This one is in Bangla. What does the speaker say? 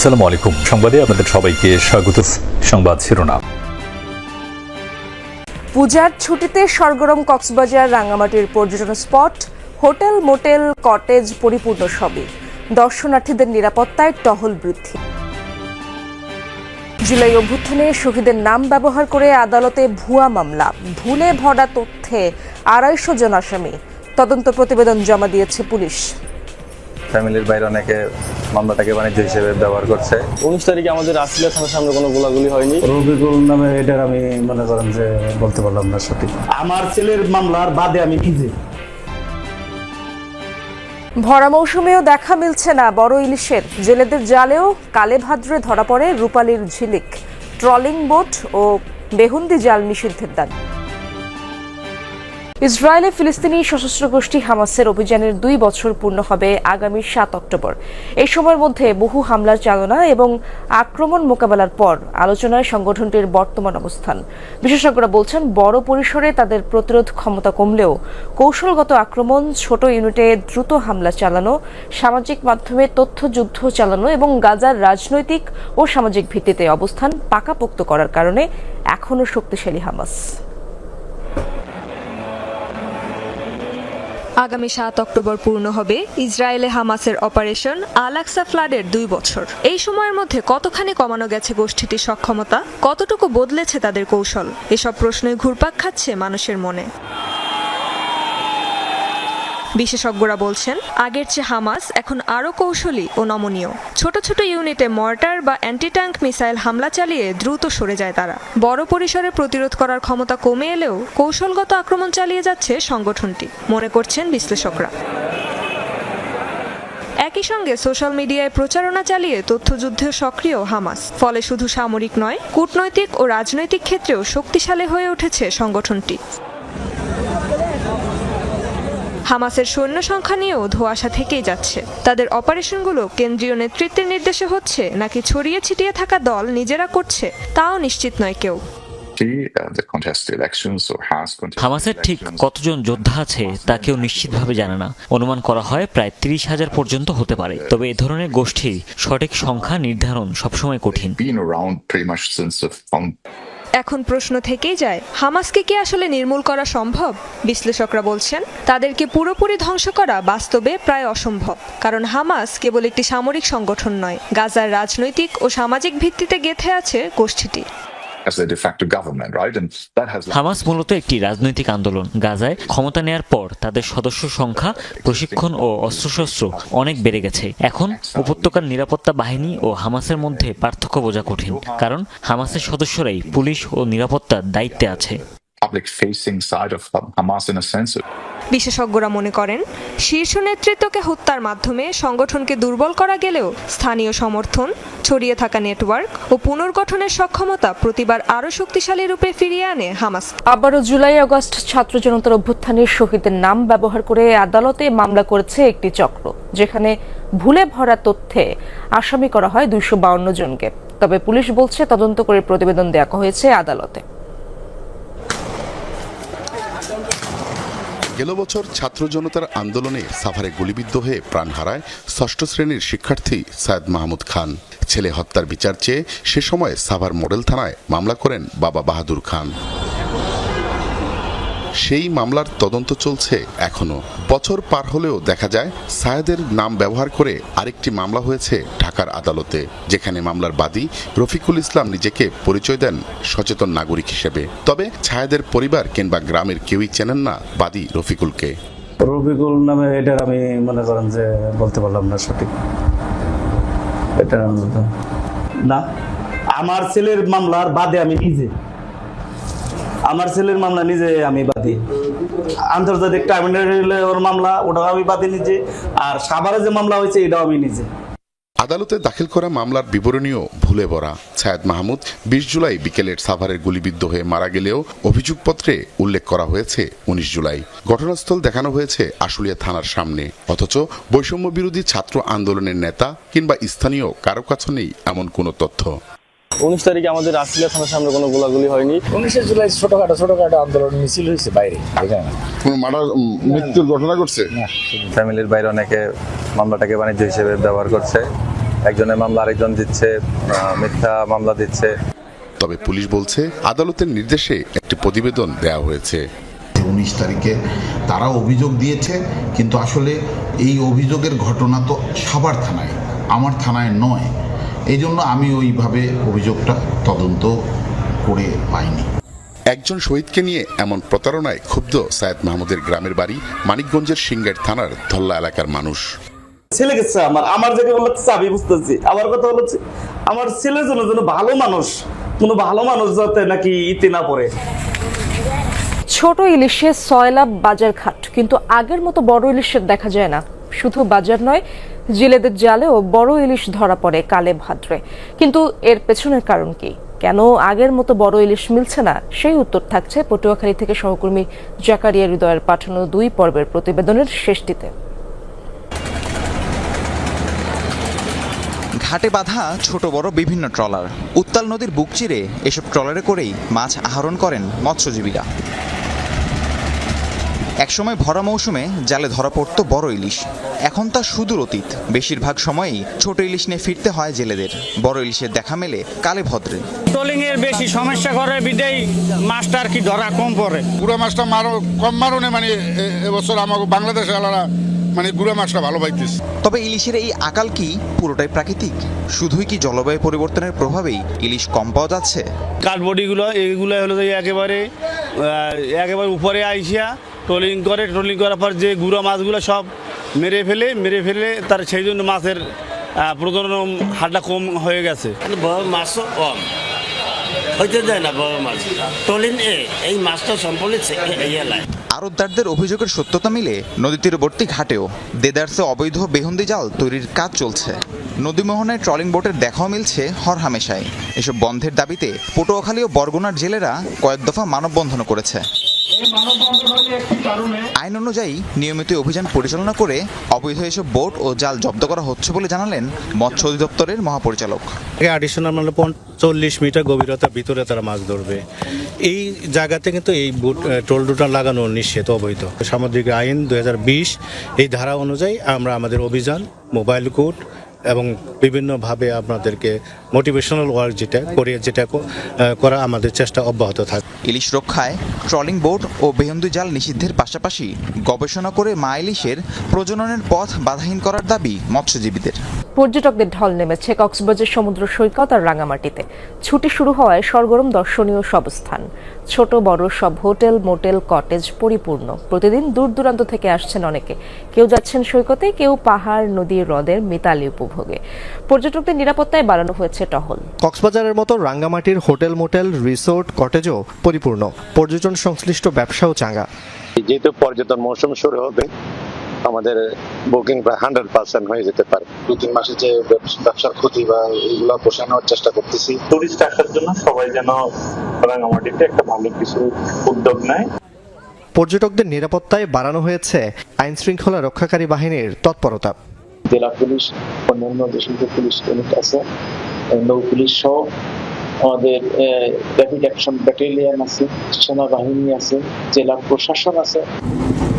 আসসালামু আলাইকুম। সংবাদে আপনাদের সবাইকে স্বাগত। সংবাদ শিরোনাম। পূজার ছুটিতে সরগরম কক্সবাজার রাঙামাটির পর্যটন স্পট, হোটেল, মোটেল, কটেজ পরিপূর্ণ সবই। দর্শনার্থীদের নিরাপত্তায় টহল বৃদ্ধি। জুলাই অভ্যুত্থানে শহীদের নাম ব্যবহার করে আদালতে ভুয়া মামলা। ভুলে ভরা তথ্যে আড়াইশো জন আসামি। তদন্ত প্রতিবেদন জমা দিয়েছে পুলিশ। ফ্যামিলির বাইরে অনেকে মামলাটাকে বাণিজ্য হিসেবে ব্যবহার করছে। উনিশ তারিখে আমাদের আসলে থানার সামনে কোনো গোলাগুলি হয়নি? রবিকুল নামে এটার আমি মনে করেন যে বলতে পারলাম না সঠিক। আমার ছেলের মামলার বাদে আমি নিজে ভরা মৌসুমেও দেখা মিলছে না বড় ইলিশের। জেলেদের জালেও কালে ভাদ্রে ধরা পড়ে রূপালীর ঝিলিক। ট্রলিং বোট ও বেহুন্দি জাল নিষিদ্ধের দাবি। ইসরায়েলে ফিলিস্তিনি সশস্ত্র গোষ্ঠী হামাসের অভিযানের দুই বছর পূর্ণ হবে আগামী সাত অক্টোবর। এই সময়ের মধ্যে বহু হামলার চালনা এবং আক্রমণ মোকাবেলার পর আলোচনায় সংগঠনটির বর্তমান অবস্থান। বিশেষজ্ঞরা বলছেন, বড় পরিসরে তাদের প্রতিরোধ ক্ষমতা কমলেও কৌশলগত আক্রমণ, ছোট ইউনিটে দ্রুত হামলা চালানো, সামাজিক মাধ্যমে তথ্যযুদ্ধ চালানো এবং গাজার রাজনৈতিক ও সামাজিক ভিত্তিতে অবস্থান পাকাপোক্ত করার কারণে এখনও শক্তিশালী হামাস। আগামী সাত অক্টোবর পূর্ণ হবে ইসরায়েলে হামাসের অপারেশন আলাক্সা ফ্লাডের দুই বছর। এই সময়ের মধ্যে কতখানি কমানো গেছে গোষ্ঠীটির সক্ষমতা? কতটুকু বদলেছে তাদের কৌশল? এসব প্রশ্নই ঘুরপাক খাচ্ছে মানুষের মনে। বিশেষজ্ঞরা বলছেন, আগের চেয়ে হামাস এখন আরও কৌশলী ও নমনীয়। ছোট ছোট ইউনিটে মর্টার বা অ্যান্টি ট্যাঙ্ক মিসাইল হামলা চালিয়ে দ্রুত সরে যায় তারা। বড় পরিসরে প্রতিরোধ করার ক্ষমতা কমে এলেও কৌশলগত আক্রমণ চালিয়ে যাচ্ছে সংগঠনটি, মনে করছেন বিশ্লেষকরা। একই সঙ্গে সোশ্যাল মিডিয়ায় প্রচারণা চালিয়ে তথ্যযুদ্ধে সক্রিয় হামাস, ফলে শুধু সামরিক নয়, কূটনৈতিক ও রাজনৈতিক ক্ষেত্রেও শক্তিশালী হয়ে উঠেছে সংগঠনটি। হামাসের সৈন্য সংখ্যা নিয়েও ধোঁয়াশা থেকেই যাচ্ছে। তাদের অপারেশনগুলো কেন্দ্রীয় নেতৃত্বের নির্দেশে হচ্ছে নাকি ছড়িয়ে ছিটিয়ে থাকা দল নিজেরা করছে তাও নিশ্চিত নয় কেউ। হামাসের ঠিক কতজন যোদ্ধা আছে তা কেউ নিশ্চিতভাবে জানে না। অনুমান করা হয় প্রায় তিরিশ হাজার পর্যন্ত হতে পারে। তবে এ ধরনের গোষ্ঠীর সঠিক সংখ্যা নির্ধারণ সবসময় কঠিন। এখন প্রশ্ন থেকেই যায়, হামাসকে কি আসলে নির্মূল করা সম্ভব? বিশ্লেষকরা বলছেন, তাদেরকে পুরোপুরি ধ্বংস করা বাস্তবে প্রায় অসম্ভব, কারণ হামাস কেবল একটি সামরিক সংগঠন নয়, গাজার রাজনৈতিক ও সামাজিক ভিত্তিতে গেথে আছে গোষ্ঠীটি। হামাস মূলত একটি রাজনৈতিক আন্দোলন। গাজায় ক্ষমতা নেয়ার পর তাদের সদস্য সংখ্যা প্রশিক্ষণ ও অস্ত্রশস্ত্র অনেক বেড়ে গেছে। এখন উপত্যকার নিরাপত্তা বাহিনী ও হামাসের মধ্যে পার্থক্য বোঝা কঠিন কারণ হামাসের সদস্যরাই পুলিশ ও নিরাপত্তার দায়িত্বে আছে। বিশেষজ্ঞরা মনে করেন, শীর্ষ নেতৃত্বকে হত্যার মাধ্যমে সংগঠনকে দুর্বল করা গেলেও স্থানীয় সমর্থন, ছড়িয়ে থাকা নেটওয়ার্ক ও পুনর্গঠনের সক্ষমতা প্রতিবার আরও শক্তিশালী রূপে ফিরিয়ে আনে হামাস। আবারও জুলাই আগস্ট ছাত্র জনতার অভ্যুত্থানের শহীদের নাম ব্যবহার করে আদালতে মামলা করেছে একটি চক্র, যেখানে ভুলে ভরা তথ্যে আসামি করা হয় দুইশো জনকে। তবে পুলিশ বলছে তদন্ত করে প্রতিবেদন দেওয়া হয়েছে আদালতে। গেল বছর ছাত্র জনতার আন্দোলনে সাভারে গুলিবিদ্ধ হয়ে প্রাণ হারায় ষষ্ঠ শ্রেণির শিক্ষার্থী সায়দ মাহমুদ খান। ছেলে হত্যার বিচার চেয়ে সে সময় সাভার মডেল থানায় মামলা করেন বাবা বাহাদুর খান। সেই মামলার তদন্ত চলছে এখনও। বছর পার হলেও দেখা যায় সায়েদের নাম ব্যবহার করে আরেকটি মামলা হয়েছে ঢাকার আদালতে যেখানে মামলার বাদী রফিকুল ইসলাম নিজেকে পরিচয় দেন সচেতন নাগরিক হিসেবে। তবে ছায়েদের পরিবার কিংবা গ্রামের কেউই চেনেন না বাদী রফিকুলকে। রফিকুল নামে এটার আমি মনে করেন যে বলতে পারলাম না সঠিক। এটা না। আমার ছেলের মামলার বাদে আমি নিজে আমার ছেলের মামলা নিজে আমি বাদী। আন্তর্জাতিক ট্রাইব্যুনালে ওর মামলা, ওটাও আমি বাদী নিজে। আর সাভারে যে মামলা হয়েছে, এটাও আমি নিজে। আদালতে দাখিল করা মামলার বিবরণীও ভুলে ভরা। ছায়েদ মাহমুদ বিশ জুলাই বিকেলের সাভারের গুলিবিদ্ধ হয়ে মারা গেলেও অভিযোগপত্রে উল্লেখ করা হয়েছে উনিশ জুলাই। ঘটনাস্থল দেখানো হয়েছে আশুলিয়া থানার সামনে। অথচ বৈষম্য বিরোধী ছাত্র আন্দোলনের নেতা কিংবা স্থানীয় কারও কাছে নেই এমন কোনো তথ্য। উনিশ তারিখে আমাদের আসলে থানার সামনে কোনো গোলাগুলি হয়নি। উনিশে জুলাই ছোটখাটো ছোটখাটো আন্দোলন মিছিল হয়েছে বাইরে এখানে। কোনো মারা মৃত্যুর ঘটনা ঘটছে? ফ্যামিলির বাইরে অনেকে মামলাটাকে বাণিজ্য হিসেবে ব্যবহার করছে। একজনের মামলা আরেকজন দিচ্ছে মিথ্যা মামলা দিচ্ছে। তবে পুলিশ বলছে আদালতের নির্দেশে একটি প্রতিবেদন দেওয়া হয়েছে। উনিশ তারিখে তারা অভিযোগ দিয়েছে কিন্তু আসলে এই অভিযোগের ঘটনা তো সবার থানায় আমার থানায় নয়। এই জন্য আমি ওইভাবে অভিযোগটা তদন্ত করে পাইনি। একজন শহীদকে নিয়ে এমন প্রতারণায় ক্ষুব্ধ সায়েদ মাহমুদের গ্রামের বাড়ি মানিকগঞ্জের সিঙ্গার থানার ধল্লা এলাকার মানুষ। ছেলে গেছে আমার আমার জায়গায় বলতে চাবি বুঝতেছি আমার কথা হচ্ছে আমার ছেলের জন্য যেন ভালো মানুষ কোনো ভালো মানুষ যাতে নাকি ইতে না পড়ে। ছোট ইলিশে ছয় লাভ বাজার ঘাট কিন্তু আগের মতো বড় ইলিশের দেখা যায় না। শুধু বাজার নয়, জেলেদের জালেও বড় ইলিশ ধরা পড়ে কালে ভাদ্রে। কিন্তু এর পেছনের কারণ কি? কেন আগের মতো বড় ইলিশ মিলছে না? সেই উত্তর থাকছে পটুয়াখালী থেকে সহকর্মী জাকারিয়া হৃদয়ের পাঠানো দুই পর্বের প্রতিবেদনের শেষটিতে। ঘাটে বাঁধা ছোট বড় বিভিন্ন ট্রলার। উত্তাল নদীর বুক চিরে এসব ট্রলারে করেই মাছ আহরণ করেন মৎস্যজীবীরা। একসময় ভরা মৌসুমে জালে ধরা পড়ত বড় ইলিশ। এখন তা সুদূর অতীত। বেশিরভাগ সময়ই ছোট ইলিশ নিয়ে ফিরতে হয় জেলেদের। বড় ইলিশের দেখা মেলে কালে ভদ্রে। ট্রলিং এর বেশি সমস্যা করে বিদায় মাছটা আর কি ধরা কম পড়ে? গুড়া মাছটা মারো কম মারনে মানে এবছর আমাকে বাংলাদেশে আলাদা মানে গুড়া মাছটা ভালো পাইতেছে। তবে ইলিশের এই আকাল কি পুরোটাই প্রাকৃতিক? শুধুই কি জলবায়ু পরিবর্তনের প্রভাবেই ইলিশ কম পাওয়া যাচ্ছে? কাঠবডিগুলো এইগুলো হলো যে একেবারে একেবারে উপরে আইসিয়া ট্রলিং করে ট্রলিং করার পর যে গুঁড়ো মাছগুলো সব মেরে ফেলে মেরে ফেলে তার সেই জন্য মাছের প্রজনন হারটা কম হয়ে গেছে। বড় মাছও কম। হইতে দেয় না বড় মাছ। টলিন এ এই মাছটা সম্পূর্ণ এলাকায় আরতদারদের অভিযোগের সত্যতা মিলে নদী তীরবর্তী ঘাটেও দেদারসে অবৈধ বেহুন্দি জাল তৈরির কাজ চলছে। নদীমোহনায় ট্রলিং বোটের দেখাও মিলছে হরহামেশায় এসব বন্ধের দাবিতে পটুয়াখালী ও বরগুনার জেলেরা কয়েক দফা মানববন্ধন করেছে। আইন অনুযায়ী নিয়মিত অভিযান পরিচালনা করে অবৈধ এসব বোট ও জাল জব্দ করা হচ্ছে বলে জানালেন মৎস্য অধিদপ্তরের মহাপরিচালক। অ্যাডিশনাল মানে চল্লিশ মিটার গভীরতার ভিতরে তারা মাছ ধরবে। এই জায়গাতে কিন্তু এই বুট টোল ডুটা লাগানো নিষেধ অবৈধ। সামুদ্রিক আইন দুই হাজার বিশ এই ধারা অনুযায়ী আমরা আমাদের অভিযান মোবাইল কোড এবং বিভিন্নভাবে আপনাদেরকে মোটিভেশনাল ওয়ার্ক যেটা করে যেটা করা আমাদের চেষ্টা অব্যাহত থাকে। ইলিশ রক্ষায় ট্রলিং বোর্ড ও বেহন্দু জাল নিষিদ্ধের পাশাপাশি গবেষণা করে মা ইলিশের প্রজননের পথ বাধাহীন করার দাবি মৎস্যজীবীদের। পর্যটকদের ঢল নেমেছে কক্সবাজার সমুদ্র সৈকত আর রাঙামাটিতে। ছুটি শুরু হওয়ায় সরগরম দর্শনীয় সব স্থান। ছোট বড় সব হোটেল মোটেল কটেজ পরিপূর্ণ। প্রতিদিন দূর দূরান্ত থেকে আসছেন অনেকে। কেউ যাচ্ছেন সৈকতে কেউ পাহাড় নদী হ্রদের মিতালি উপভোগে। পর্যটকদের নিরাপত্তায় বাড়ানো হয়েছে টহল। কক্সবাজারের মতো রাঙ্গামাটির হোটেল মোটেল রিসোর্ট কটেজও পরিপূর্ণ। পর্যটন সংশ্লিষ্ট ব্যবসাও চাঙ্গা। যেহেতু পর্যটন মৌসুম শুরু হবে আমাদের বুকিং প্রায় হান্ড্রেড পার্সেন্ট হয়ে যেতে পারে। দু তিন মাসে যে ব্যবসার ক্ষতি বা এইগুলো পোষানোর চেষ্টা করতেছি। টুরিস্ট আসার জন্য সবাই যেন রাঙামাটিতে একটা ভালো কিছু উদ্যোগ নেয়। পর্যটকদের নিরাপত্তায় বাড়ানো হয়েছে আইন শৃঙ্খলা রক্ষাকারী বাহিনীর তৎপরতা। জেলা পুলিশ অন্যান্য যে সমস্ত পুলিশ ইউনিট আছে। নৌ পুলিশ সহ আমাদের ট্রাফিক অ্যাকশন ব্যাটালিয়ান আছে সেনাবাহিনী আছে জেলা প্রশাসন আছে।